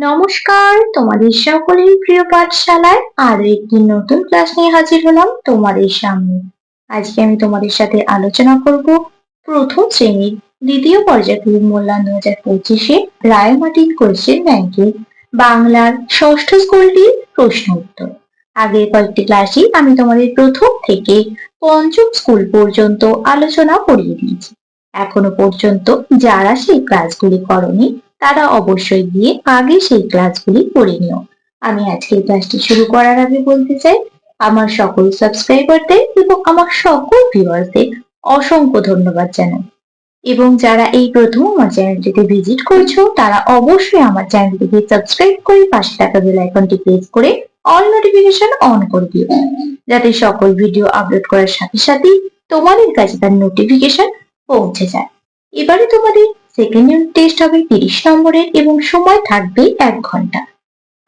নমস্কার, তোমাদের সকলের প্রিয় পাঠশালায় আরও একটি নতুন ক্লাস নিয়ে হাজির হলাম তোমাদের সামনে। আজকে আমি তোমাদের সাথে আলোচনা করব প্রথম শ্রেণির দ্বিতীয় পর্যায়ক্রমিক মূল্যায়ন দু হাজার পঁচিশে রায়মার্টিন কোয়েশ্চেন ব্যাংকে বাংলার ষষ্ঠ স্কুলটির প্রশ্ন উত্তর। আগের কয়েকটি ক্লাসে আমি তোমাদের প্রথম থেকে পঞ্চম স্কুল পর্যন্ত আলোচনা করিয়ে দিয়েছি। এখনও পর্যন্ত যারা সেই ক্লাসগুলি করনি তারা অবশ্যই গিয়ে আগে সেই ক্লাসগুলি করে নিও। আমি আজকে ক্লাসটি শুরু করার আগে বলতে চাই, আমার সকল সাবস্ক্রাইবারদের এবং আমার সকল ভিউয়ার্সদের অসংখ্য ধন্যবাদ জানাই। এবং যারা এই প্রথম আমার চ্যানেলটিতে ভিজিট করছ, তারা অবশ্যই আমার চ্যানেলটিকে সাবস্ক্রাইব করে পাশে থাকা বেল আইকনটি প্রেস করে অল নোটিফিকেশন অন করে দিও। যাতে সকল ভিডিও আপলোড করার সাথে সাথেই তোমাদের কাছে তার নোটিফিকেশন পৌঁছে যায়। এবারে তোমাদের সেকেন্ড টেস্ট হবে তিরিশ নম্বরের এবং সময় থাকবে এক ঘণ্টা।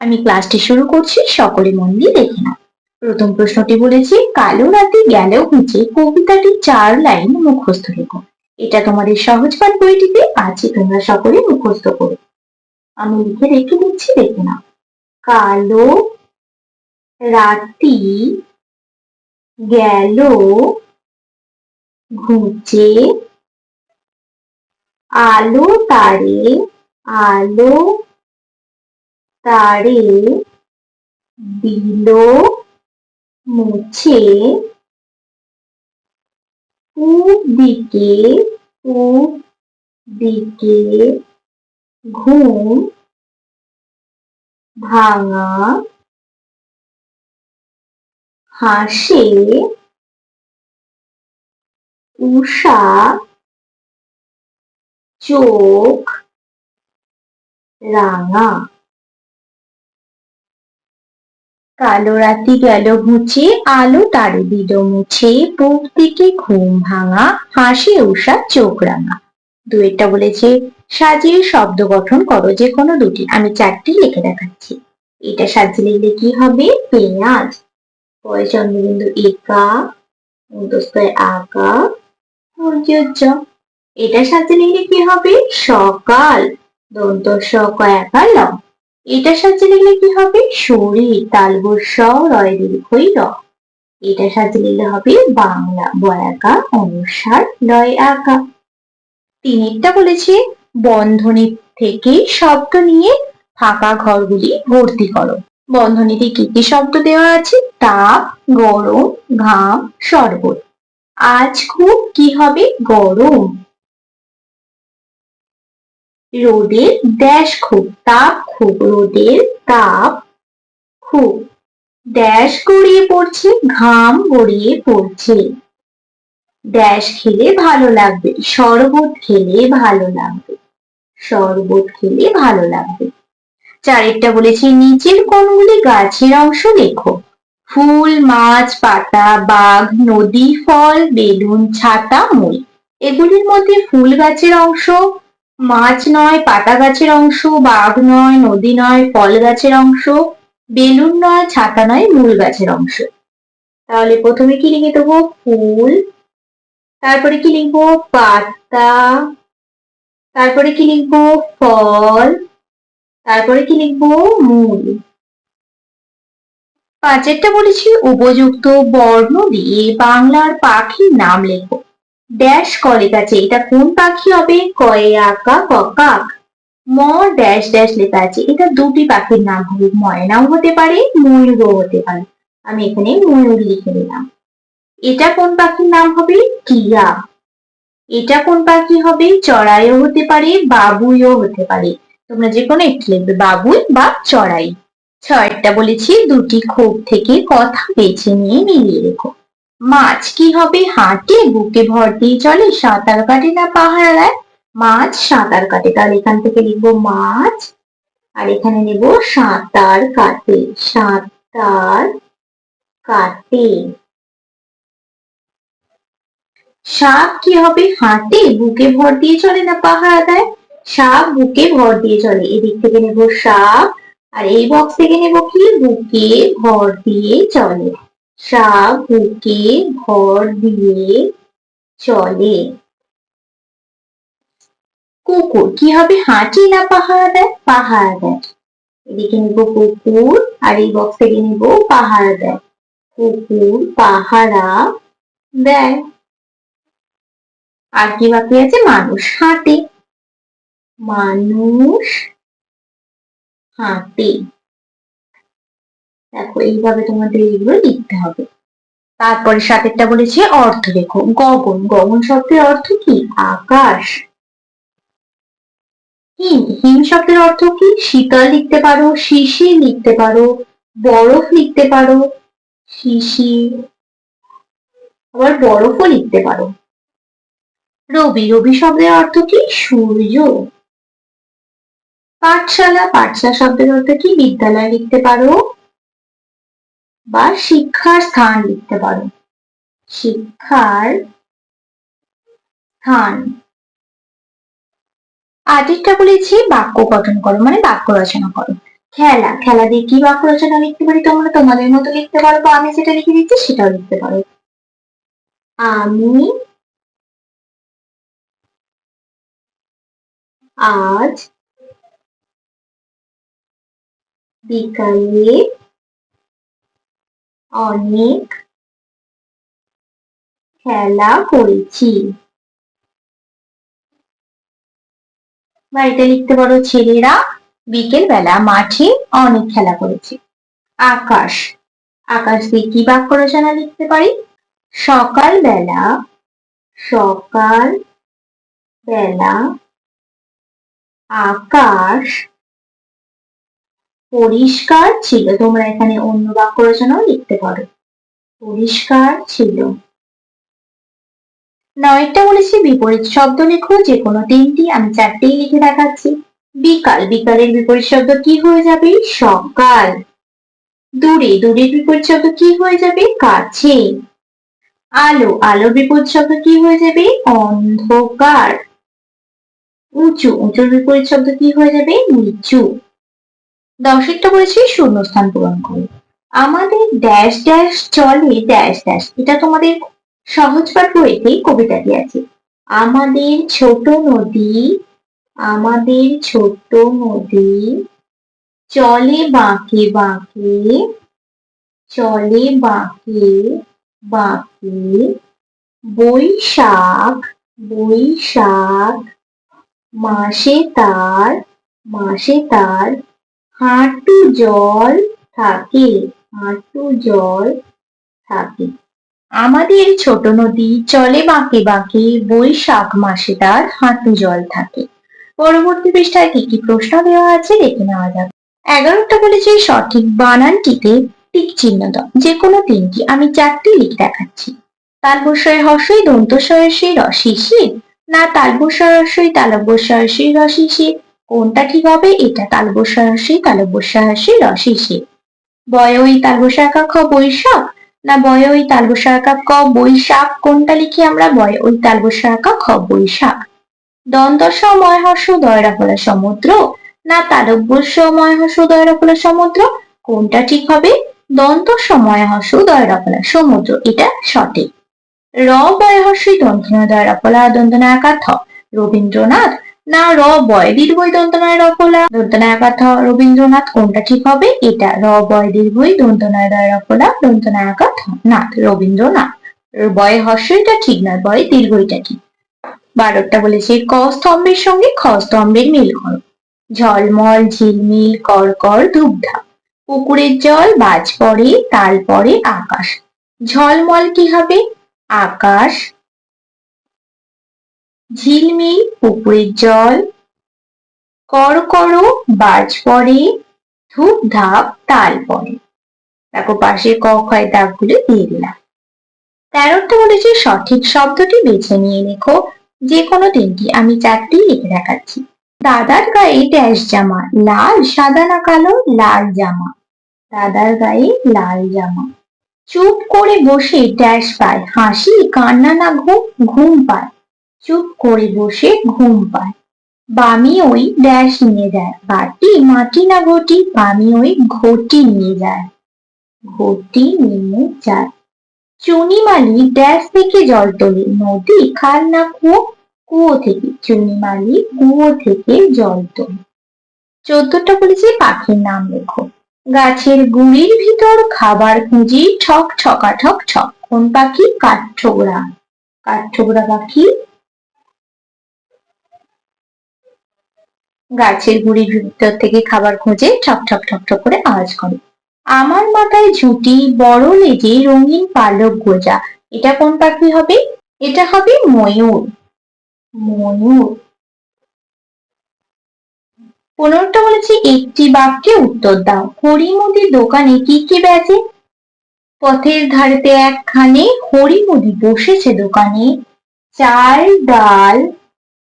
আমি ক্লাসটি শুরু করছি, সকলে মন দিয়ে দেখে নাও। প্রথম প্রশ্নটি বলেছে, কালো রাতে গেলেও নিচে কবিতাটি চার লাইন মুখস্থ রেখো। এটা তোমাদের সহজ পাঠ বইটিতে আছে, তোমরা সকলে মুখস্থ করো। আমি লিখে রেখে দিচ্ছি, দেখে নাও। কালো রাতি গেল ঘুচে আলো তারে আলো তারে দিল মুছে পূব দিকে পূব দিকে ঘুম ভাঙা হাসে উষা চোখ রাঙা। কালো রাতি গেল ঘুচে আলো তারে দিল মুছে, বুক দিকে ঘুম ভাঙা, হাসি উষা চোখ রাঙা। দুয়েরটা বলেছে, সাজিয়ে শব্দ গঠন করো যে কোনো দুটি, আমি চারটি লিখে দেখাচ্ছি। এটা সাজিয়ে লিখলে কি হবে? পেঁয়াজ। পয় চন্দ্রবিন্দু একা, মধ্যস্থয় আঁকা সূর্য এটা সাথে নিলে কি হবে? সকাল। দন্ত স কয়াকার ল। এটা সাথে নিলে কি হবে? শরীর। তালবর স রয় দীর্ঘই র। এটা সাথে নিলে হবে বাংলা। বয়াকা, অনুসার, লয় আঁকা। তিনেরটা বলেছে, বন্ধনী থেকে শব্দ নিয়ে ফাঁকা ঘরগুলি ভর্তি করো। বন্ধনীতে কি কি শব্দ দেওয়া আছে? তাপ, গরম, ঘাম, শরবত। আজ খুব কি হবে? গরম। রোদের ড্যাশ খুব, তাপ খুব, রোদের তাপ খুব। ড্যাশ গড়িয়ে পড়ছে, ঘাম গড়িয়ে পড়ছে। ড্যাশ খেলে ভালো লাগবে, শরবত খেলে ভালো লাগবে, শরবত খেলে ভালো লাগবে। চারেরটা বলেছি, নিচের কোনগুলি গাছের অংশ লেখো। ফুল, মাছ, পাতা, বাঘ, নদী, ফল, বেলুন, ছাতা মই এগুলির মধ্যে ফুল গাছের অংশ মাছ নয় পাতা গাছের অংশ, বাঘ নয়, নদী নয় ফল গাছের অংশ, বেলুন নয়, ছাতা নয় মূল গাছের অংশ। তাহলে প্রথমে কি লিখে দেবো? ফুল। তারপরে কি লিখব? পাতা। তারপরে কি লিখব? ফল। তারপরে কি লিখব? মূল। পাঁচেরটা বলেছি, উপযুক্ত বর্ণ দিয়ে বাংলার পাখির নাম লেখো। ড্যাশ কলে আছে এটা কোন পাখি হবে? কয়ে আঁকা ককাক ম ড্যাশ ড্যাশ লেখা আছে। এটা দুটি পাখির নাম হবে। ময়নাও হতে পারে, ময়ূরও হতে পারে। আমি এখানে ময়ূর লিখে দিলাম এটা কোন পাখির নাম হবে? টিয়া। এটা কোন পাখি হবে? চড়াইও হতে পারে, বাবুইও হতে পারে। তোমরা যে কোনো একটি লিখবে, বাবুই বা চড়াই। ছয়টা বলেছি, দুটি ক্ষোভ থেকে কথা বেছে নিয়ে মিলিয়ে রেখো। মাছ কি হবে? হাঁটে, বুকে ভর দিয়ে চলে, সাঁতার কাটে না পাহাড় দেয় মাছ সাঁতার কাটে। তাহলে এখান থেকে লিখব মাছ, আর এখানে নেব সাঁতার কাটে। সাঁতার কাটে। সাপ কি হবে? হাঁটে, বুকে ভর দিয়ে চলে না পাহারা দেয় সাপ বুকে ভর দিয়ে চলে। এদিক থেকে নেব সাপ, আর এই বক্স থেকে নেব কি? বুকে ভর দিয়ে চলে। সাপ বুকে ভর দিয়ে চলে। কুকুর, কি হবে? হাঁটি না পাহারা দেয় পাহারা দেয় এদিকে নিব কুকুর, আর এই বক্স নিব পাহারা দেয় কুকুর পাহারা দেয় আর কি বাকি আছে? মানুষ হাঁটে। মানুষ হাঁটে। দেখো, এইভাবে তোমাদের এগুলো লিখতে হবে। তারপরে সাতেরটা বলেছে অর্থ দেখো গগন গগন শব্দের অর্থ কি? আকাশ। হিম হিম শব্দের অর্থ কি? শীতল লিখতে পারো, শিশির লিখতে পারো, বরফ লিখতে পারো, শিশির। আবার বরফও লিখতে পারো। রবি রবি শব্দের অর্থ কি? সূর্য। পাঠশালা পাঠশালা শব্দের অর্থ কি? বিদ্যালয় লিখতে পারো বা শিক্ষার স্থান লিখতে পারো। শিক্ষার স্থান। আদিকটা বলেছি, বাক্য গঠন করো মানে বাক্য রচনা করো। খেলা খেলা দিয়ে কি বাক্য রচনা লিখতে পারি তোমরা? তোমাদের মতো লিখতে পারো বা আমি যেটা লিখে দিচ্ছি সেটাও লিখতে পারো। আমি আজ বিকালে অনেক খেলা করেছি। বা এটা লিখতে পারো, ছেলেরা বিকেল বেলা মাঠে অনেক খেলা করেছে। আকাশ আকাশ দিয়ে কি বাক্য রচনা লিখতে পারি? সকাল বেলা সকাল বেলা আকাশ পরিষ্কার ছিল। তোমরা এখানে অন্য বাক্য রচনাও লিখতে পারো। পরিষ্কার ছিল। নয়টা বলেছি বিপরীত শব্দ লেখো, যে কোনো তিনটি, আমি চারটেই লিখে দেখাচ্ছি। বিকাল, বিকালের বিপরীত শব্দ কি হয়ে যাবে? সকাল। দূরে, দূরের বিপরীত শব্দ কি হয়ে যাবে? কাছে। আলো আলো বিপরীত শব্দ কি হয়ে যাবে? অন্ধকার। উঁচু, উঁচুর বিপরীত শব্দ কি হয়ে যাবে? নিচু। দশেরটা বলেছি শূন্যস্থান পূরণ করো। আমাদের ড্যাশ ড্যাশ চলে ড্যাশ ড্যাশ এটা তোমাদের সহজ পাঠ বইতে কবিতাটি আছে আমাদের ছোট নদী, আমাদের ছোট নদী চলে বাঁকে বাঁকে, চলে বাঁকে বাঁকে। বৈশাখ বৈশাখ, মাসে তার মাসে তার হাঁটু জল থাকে, হাঁটু জল থাকে। আমাদের ছোট নদী চলে বাঁকে বাঁকে, বৈশাখ মাসে তার হাঁটু জল থাকে। পরবর্তী পৃষ্ঠায় কি কি প্রশ্ন দেওয়া আছে দেখে নেওয়া যাক। এগারোটা বলেছে সঠিক বানানটিতে টিক চিহ্ন দাও। যে কোনো তিনটি। আমি চারটি লিখে দেখাচ্ছি। তালবস্বয় হর্ষই দন্তস্বয়সী রসিসি না তালবস্বয় হর্ষই তালব্যস্বয়সী রসিসি কোনটা ঠিক হবে এটা তালবস্বয়সী তালব্যস্বয়সী রসিসি বয় ওই তালবস্যাকা খ বৈশাখ? না বয় ওই তালবস্যাকা ক বৈশাখ? কোনটা লিখি আমরা? বয় ওই তালবস্যাকা খ বৈশাখ। দন্তস্বময় হর্ষ দয়রা ফলা সমুদ্র? না তালব্যস্বময় হর্ষ দয়রা ফলা সমুদ্র? কোনটা ঠিক হবে? দন্ত সময় হর্ষ দয়রা ফলা সমুদ্র। এটা সঠিক। র বয় হর্ষই দন্তনা দয়রা ফলা দন্তনা একা থ রবীন্দ্রনাথ না, র, বয় দীর্ঘই দন্তনায় রফলা দন্তনায় থ রবীন্দ্রনাথ, কোনটা ঠিক হবে? এটা, র, বয় দীর্ঘই দন্তনায় রয় রফলা দন্তনায় থ নাথ, রবীন্দ্রনাথ। বয় হর্ষইটা ঠিক নয় বয়, দীর্ঘইটা ঠিক। বারোটা বলেছে, ক স্তম্ভের সঙ্গে খ স্তম্ভের মিল করো ঝলমল, ঝিলমিল কর ধূপধাপ। পুকুরের জল, বাজ পড়ে, তাল পড়ে, আকাশ। ঝলমল কি হবে? আকাশ ঝিলমিল, পুকুরের জল, কর করো বাজ পড়ে ধূপ ধাপ তাল পড়ে। দেখো পাশে ক ক্ষয় দাগগুলো দিয়ে দিলাম। তেরোটা বলেছে সঠিক শব্দটি বেছে নিয়ে লেখো। যে কোনো তিনটি। আমি চারটি লিখে দেখাচ্ছি। দাদার গায়ে ড্যাশ জামা, লাল, সাদা না কালো, লাল জামা। দাদার গায়ে লাল জামা। চুপ করে বসে ড্যাশ পায়। হাসি, কান্না না ঘুম ঘুম পায়। চুপ করে বসে ঘুম পায়। বামি ওই ড্যাশ নিয়ে যায়। বাটি মাটি না ঘটি, বামি ওই ঘটি নিয়ে যায়। ঘটি নিয়ে যায়। চুনিমালি ড্যাশ থেকে জল তোলে। নদী, খাল না কুয়ো কুয়ো থেকে। চুনিমালি কুয়ো থেকে জল তোলে। চোদ্দটা বলেছি পাখির নাম লেখো। গাছের গুড়ির ভিতর খাবার খুঁজি, ঠক, ঠকা, ঠক ঠক। কোন পাখি? কাঠঠোকরা। কাঠঠোকরা পাখি গাছের গুড়ির ভিতর থেকে খাবার খোঁজে ঠক ঠক ঠক ঠক করে আওয়াজ করে। আমার মাথায় ঝুঁটি, বড় লেজে রঙিন পালক গোজা। এটা কোন পাখি হবে? এটা হবে ময়ূর। ময়ূর। পনেরোটা বলেছি, একটি বাক্যে উত্তর দাও। হরিমুদির দোকানে কি কি বেচে? পথের ধারেতে একখানে হরিমুদি বসেছে দোকানে। চাল, ডাল,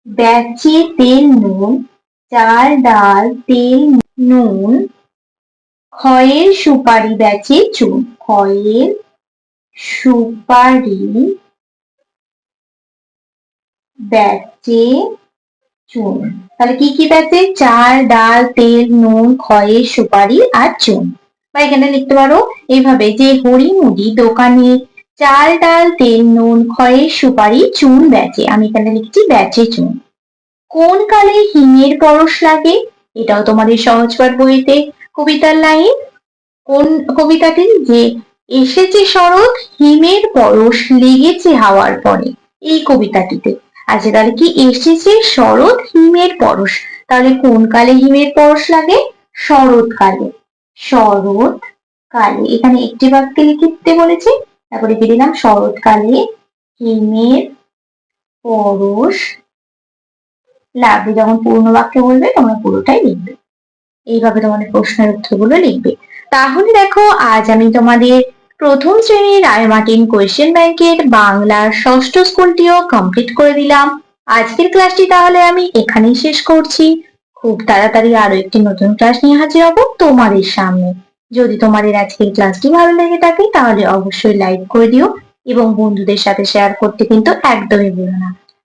বেচে তেল, নুন। চাল, ডাল, তেল, নুন, খয়ের সুপারি বেচে চুন। খয়ের সুপারি বেচে চুন। তাহলে কি কি বেচে চাল, ডাল, তেল, নুন, খয়ের সুপারি আর চুন। বা এখানে লিখতে পারো এইভাবে যে হরিমুদি দোকানে চাল, ডাল, তেল, নুন, খয়ের সুপারি, চুন বেচে আমি এখানে লিখছি বেচে চুন। কোন কালে হিমের পরশ লাগে? এটাও তোমাদের সহজপাঠ বইতে। কবিতার লাইন? কোন কবিতাটি যে, এসেছে শরৎ, হিমের পরশ লেগেছে হাওয়ার পরে এই কবিতাটিতে। আচ্ছা তাহলে কি এসেছে শরৎ, হিমের পরশ? তাহলে কোন কালে হিমের পরশ লাগে? শরৎকালে শরৎ কালে। এখানে একটি বাক্যে লিখতে বলেছে, তারপরে কি দিলাম শরৎকালে হিমের পরশ লাগবে যখন পূর্ণ বাক্যে বলবে তোমরা পুরোটাই লিখবে। এইভাবে তোমাদের প্রশ্নের উত্তরগুলো লিখবে। তাহলে দেখো, আজ আমি তোমাদের প্রথম শ্রেণির রায়মার্টিন কোয়েশ্চেন ব্যাংকের বাংলার ষষ্ঠ স্কুলটিও কমপ্লিট করে দিলাম। আজকের ক্লাসটি তাহলে আমি এখানেই শেষ করছি। খুব তাড়াতাড়ি আরও একটি নতুন ক্লাস নিয়ে হাজির হব তোমাদের সামনে। যদি তোমাদের আজকের ক্লাসটি ভালো লেগে থাকে, তাহলে অবশ্যই লাইক করে দিও এবং বন্ধুদের সাথে শেয়ার করতে কিন্তু একদমই ভুলো না।